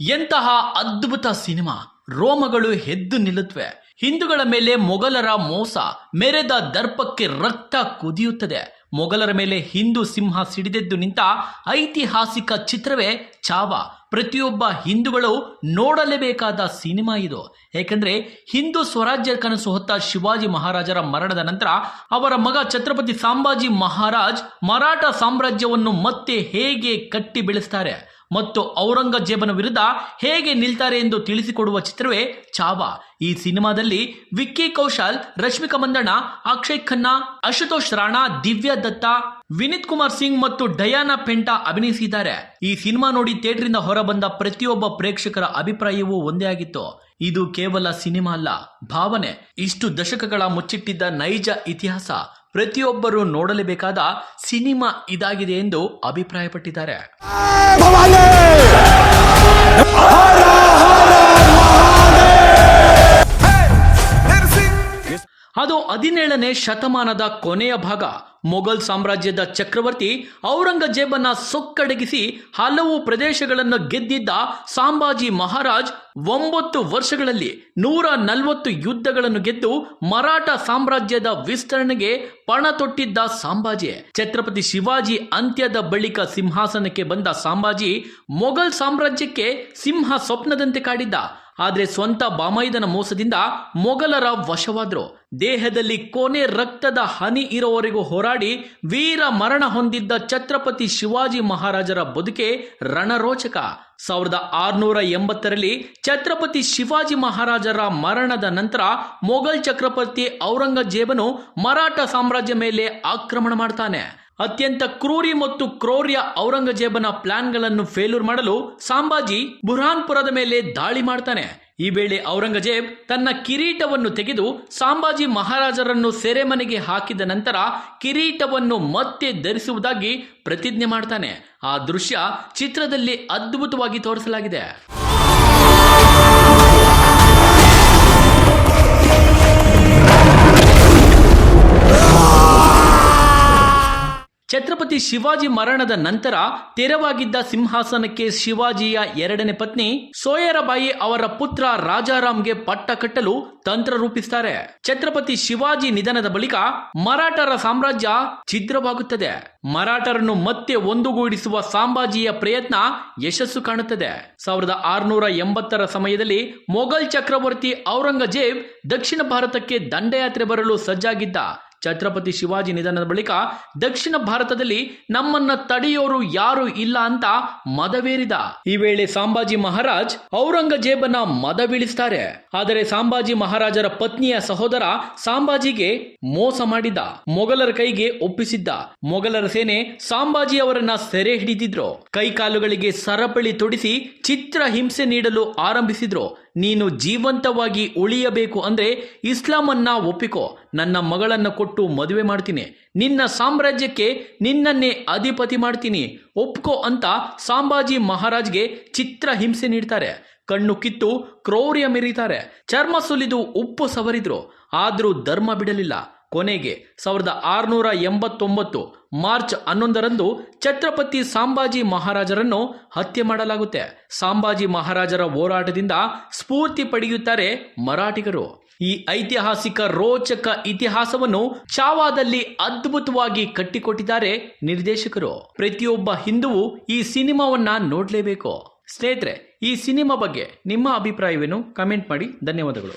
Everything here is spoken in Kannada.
ಎಂತಹ ಅದ್ಭುತ ಸಿನಿಮಾ. ರೋಮಗಳು ಎದ್ದು ನಿಲ್ಲುತ್ತವೆ ಹಿಂದೂಗಳ ಮೇಲೆ ಮೊಘಲರ ಮೋಸ ಮೆರೆದ ದರ್ಪಕ್ಕೆ ರಕ್ತ ಕುದಿಯುತ್ತದೆ. ಮೊಘಲರ ಮೇಲೆ ಹಿಂದೂ ಸಿಂಹ ಸಿಡಿದೆದ್ದು ನಿಂತ ಐತಿಹಾಸಿಕ ಚಿತ್ರವೇ ಚಾವ. ಪ್ರತಿಯೊಬ್ಬ ಹಿಂದೂಗಳು ನೋಡಲೇಬೇಕಾದ ಸಿನಿಮಾ ಇದು. ಏಕೆಂದ್ರೆ ಹಿಂದೂ ಸ್ವರಾಜ್ಯ ಕನಸು ಹೊತ್ತ ಶಿವಾಜಿ ಮಹಾರಾಜರ ಮರಣದ ನಂತರ ಅವರ ಮಗ ಛತ್ರಪತಿ ಸಾಂಬಾಜಿ ಮಹಾರಾಜ್ ಮರಾಠ ಸಾಮ್ರಾಜ್ಯವನ್ನು ಮತ್ತೆ ಹೇಗೆ ಕಟ್ಟಿ ಬೆಳೆಸ್ತಾರೆ ಮತ್ತು ಔರಂಗಜೇಬನ ವಿರುದ್ಧ ಹೇಗೆ ನಿಲ್ತಾರೆ ಎಂದು ತಿಳಿಸಿಕೊಡುವ ಚಿತ್ರವೇ ಚಾವ. ಈ ಸಿನಿಮಾದಲ್ಲಿ ವಿಕ್ಕಿ ಕೌಶಲ್, ರಶ್ಮಿಕಾ ಮಂದಣ್ಣ, ಅಕ್ಷಯ್ ಖನ್ನಾ, ಅಶುತೋಷ್ ರಾಣಾ, ದಿವ್ಯಾ ದತ್ತ ವಿನೀತ್ ಕುಮಾರ್ ಸಿಂಗ್ ಮತ್ತು ಡಯಾನಾ ಪೆಂಟಾ ಅಭಿನಯಿಸಿದ್ದಾರೆ. ಈ ಸಿನಿಮಾ ನೋಡಿ ಥಿಯೇಟರ್ನಿಂದ ಹೊರಬಂದ ಪ್ರತಿಯೊಬ್ಬ ಪ್ರೇಕ್ಷಕರ ಅಭಿಪ್ರಾಯವೂ ಒಂದೇ ಆಗಿತ್ತು. ಇದು ಕೇವಲ ಸಿನಿಮಾ ಅಲ್ಲ, ಭಾವನೆ. ಇಷ್ಟು ದಶಕಗಳ ಮುಚ್ಚಿಟ್ಟಿದ್ದ ನೈಜ ಇತಿಹಾಸ ಪ್ರತಿಯೊಬ್ಬರು ನೋಡಲೇಬೇಕಾದ ಸಿನಿಮಾ ಇದಾಗಿದೆ ಎಂದು ಅಭಿಪ್ರಾಯಪಟ್ಟಿದ್ದಾರೆ. ಅದು ಹದಿನೇಳನೇ ಶತಮಾನದ ಕೊನೆಯ ಭಾಗ. ಮೊಘಲ್ ಸಾಮ್ರಾಜ್ಯದ ಚಕ್ರವರ್ತಿ ಔರಂಗಜೇಬನ ಸೊಕ್ಕಡಗಿಸಿ ಹಲವು ಪ್ರದೇಶಗಳನ್ನು ಗೆದ್ದಿದ್ದ ಸಾಂಬಾಜಿ ಮಹಾರಾಜ್ ಒಂಬತ್ತು ವರ್ಷಗಳಲ್ಲಿ ನೂರ ನಲವತ್ತು ಯುದ್ಧಗಳನ್ನು ಗೆದ್ದು ಮರಾಠ ಸಾಮ್ರಾಜ್ಯದ ವಿಸ್ತರಣೆಗೆ ಪಣ ತೊಟ್ಟಿದ್ದ ಸಾಂಬಾಜಿ. ಛತ್ರಪತಿ ಶಿವಾಜಿ ಅಂತ್ಯದ ಬಳಿಕ ಸಿಂಹಾಸನಕ್ಕೆ ಬಂದ ಸಾಂಬಾಜಿ ಮೊಘಲ್ ಸಾಮ್ರಾಜ್ಯಕ್ಕೆ ಸಿಂಹ ಸ್ವಪ್ನದಂತೆ ಕಾಡಿದ್ದ. ಆದ್ರೆ ಸ್ವಂತ ಬಾಮೈದನ ಮೋಸದಿಂದ ಮೊಘಲರ ವಶವಾದರು. ದೇಹದಲ್ಲಿ ಕೊನೆ ರಕ್ತದ ಹನಿ ಇರೋವರೆಗೂ ಹೋರಾಡಿ ವೀರ ಮರಣ ಹೊಂದಿದ್ದ ಛತ್ರಪತಿ ಶಿವಾಜಿ ಮಹಾರಾಜರ ಬದುಕೆ ರಣರೋಚಕ. ಸಾವಿರದ ಆರುನೂರ ಎಂಬತ್ತರಲ್ಲಿ ಛತ್ರಪತಿ ಶಿವಾಜಿ ಮಹಾರಾಜರ ಮರಣದ ನಂತರ ಮೊಘಲ್ ಚಕ್ರಪತಿ ಔರಂಗಜೇಬನು ಮರಾಠ ಸಾಮ್ರಾಜ್ಯ ಮೇಲೆ ಆಕ್ರಮಣ ಮಾಡ್ತಾನೆ. ಅತ್ಯಂತ ಕ್ರೂರಿ ಮತ್ತು ಕ್ರೌರ್ಯ ಔರಂಗಜೇಬನ ಪ್ಲಾನ್ಗಳನ್ನು ಫೇಲ್ಯೂರ್ ಮಾಡಲು ಸಾಂಬಾಜಿ ಬುರ್ಹಾನ್ಪುರದ ಮೇಲೆ ದಾಳಿ ಮಾಡ್ತಾನೆ. ಈ ವೇಳೆ ಔರಂಗಜೇಬ್ ತನ್ನ ಕಿರೀಟವನ್ನು ತೆಗೆದು ಸಾಂಬಾಜಿ ಮಹಾರಾಜರನ್ನು ಸೆರೆಮನೆಗೆ ಹಾಕಿದ ನಂತರ ಕಿರೀಟವನ್ನು ಮತ್ತೆ ಧರಿಸುವುದಾಗಿ ಪ್ರತಿಜ್ಞೆ ಮಾಡ್ತಾನೆ. ಆ ದೃಶ್ಯ ಚಿತ್ರದಲ್ಲಿ ಅದ್ಭುತವಾಗಿ ತೋರಿಸಲಾಗಿದೆ. ಛತ್ರಪತಿ ಶಿವಾಜಿ ಮರಣದ ನಂತರ ತೆರವಾಗಿದ್ದ ಸಿಂಹಾಸನಕ್ಕೆ ಶಿವಾಜಿಯ ಎರಡನೇ ಪತ್ನಿ ಸೋಯರಬಾಯಿ ಅವರ ಪುತ್ರ ರಾಜಾರಾಮ್ಗೆ ಪಟ್ಟ ಕಟ್ಟಲು ತಂತ್ರ ರೂಪಿಸ್ತಾರೆ. ಛತ್ರಪತಿ ಶಿವಾಜಿ ನಿಧನದ ಬಳಿಕ ಮರಾಠರ ಸಾಮ್ರಾಜ್ಯ ಛಿದ್ರವಾಗುತ್ತದೆ. ಮರಾಠರನ್ನು ಮತ್ತೆ ಒಂದುಗೂಡಿಸುವ ಸಾಂಬಾಜಿಯ ಪ್ರಯತ್ನ ಯಶಸ್ಸು ಕಾಣುತ್ತದೆ. ಸಾವಿರದ ಆರುನೂರ ಎಂಬತ್ತರ ಸಮಯದಲ್ಲಿ ಮೊಘಲ್ ಚಕ್ರವರ್ತಿ ಔರಂಗಜೇಬ್ ದಕ್ಷಿಣ ಭಾರತಕ್ಕೆ ದಂಡಯಾತ್ರೆ ಬರಲು ಸಜ್ಜಾಗಿದ್ದ ಛತ್ರಪತಿ ಶಿವಾಜಿ ನಿಧನದ ಬಳಿಕ ದಕ್ಷಿಣ ಭಾರತದಲ್ಲಿ ನಮ್ಮನ್ನ ತಡೆಯೋರು ಯಾರು ಇಲ್ಲ ಅಂತ ಮದವೇರಿದ. ಈ ವೇಳೆ ಸಾಂಬಾಜಿ ಮಹಾರಾಜ್ ಔರಂಗಜೇಬನ ಮದವಿಳಿಸ್ತಾರೆ. ಆದರೆ ಸಾಂಬಾಜಿ ಮಹಾರಾಜರ ಪತ್ನಿಯ ಸಹೋದರ ಸಾಂಬಾಜಿಗೆ ಮೋಸ ಮಾಡಿದ. ಮೊಘಲರ ಕೈಗೆ ಒಪ್ಪಿಸಿದ್ದ. ಮೊಘಲರ ಸೇನೆ ಸಾಂಬಾಜಿ ಅವರನ್ನ ಸೆರೆ ಹಿಡಿದಿದ್ರು. ಕೈಕಾಲುಗಳಿಗೆ ಸರಪಳಿ ತೊಡಿಸಿ ಚಿತ್ರ ಹಿಂಸೆ ನೀಡಲು ಆರಂಭಿಸಿದ್ರು. ನೀನು ಜೀವಂತವಾಗಿ ಉಳಿಯಬೇಕು ಅಂದರೆ ಇಸ್ಲಾಮನ್ನ ಒಪ್ಪಿಕೋ. ನನ್ನ ಮಗಳನ್ನು ಕೊಟ್ಟು ಮದುವೆ ಮಾಡ್ತೀನಿ. ನಿನ್ನ ಸಾಮ್ರಾಜ್ಯಕ್ಕೆ ನಿನ್ನನ್ನೇ ಅಧಿಪತಿ ಮಾಡ್ತೀನಿ. ಒಪ್ಕೋ ಅಂತ ಸಾಂಬಾಜಿ ಮಹಾರಾಜ್ಗೆ ಚಿತ್ರ ಹಿಂಸೆ ನೀಡ್ತಾರೆ. ಕಣ್ಣು ಕಿತ್ತು ಕ್ರೌರ್ಯ ಮೆರೀತಾರೆ. ಚರ್ಮ ಸುಲಿದು ಉಪ್ಪು ಸವರಿದ್ರು. ಆದರೂ ಧರ್ಮ ಬಿಡಲಿಲ್ಲ. ಕೊನೆಗೆ ಸಾವಿರದ ಆರುನೂರ ಎಂಬತ್ತೊಂಬತ್ತು ಮಾರ್ಚ್ ಹನ್ನೊಂದರಂದು ಛತ್ರಪತಿ ಸಾಂಬಾಜಿ ಮಹಾರಾಜರನ್ನು ಹತ್ಯೆ ಮಾಡಲಾಗುತ್ತೆ. ಸಾಂಬಾಜಿ ಮಹಾರಾಜರ ಹೋರಾಟದಿಂದ ಸ್ಫೂರ್ತಿ ಪಡೆಯುತ್ತಾರೆ ಮರಾಠಿಗರು. ಈ ಐತಿಹಾಸಿಕ ರೋಚಕ ಇತಿಹಾಸವನ್ನು ಚಾವಾದಲ್ಲಿ ಅದ್ಭುತವಾಗಿ ಕಟ್ಟಿಕೊಟ್ಟಿದ್ದಾರೆ ನಿರ್ದೇಶಕರು. ಪ್ರತಿಯೊಬ್ಬ ಹಿಂದುವು ಈ ಸಿನಿಮಾವನ್ನ ನೋಡಲೇಬೇಕು. ಸ್ನೇಹಿತರೆ, ಈ ಸಿನಿಮಾ ಬಗ್ಗೆ ನಿಮ್ಮ ಅಭಿಪ್ರಾಯವೇನು? ಕಮೆಂಟ್ ಮಾಡಿ. ಧನ್ಯವಾದಗಳು.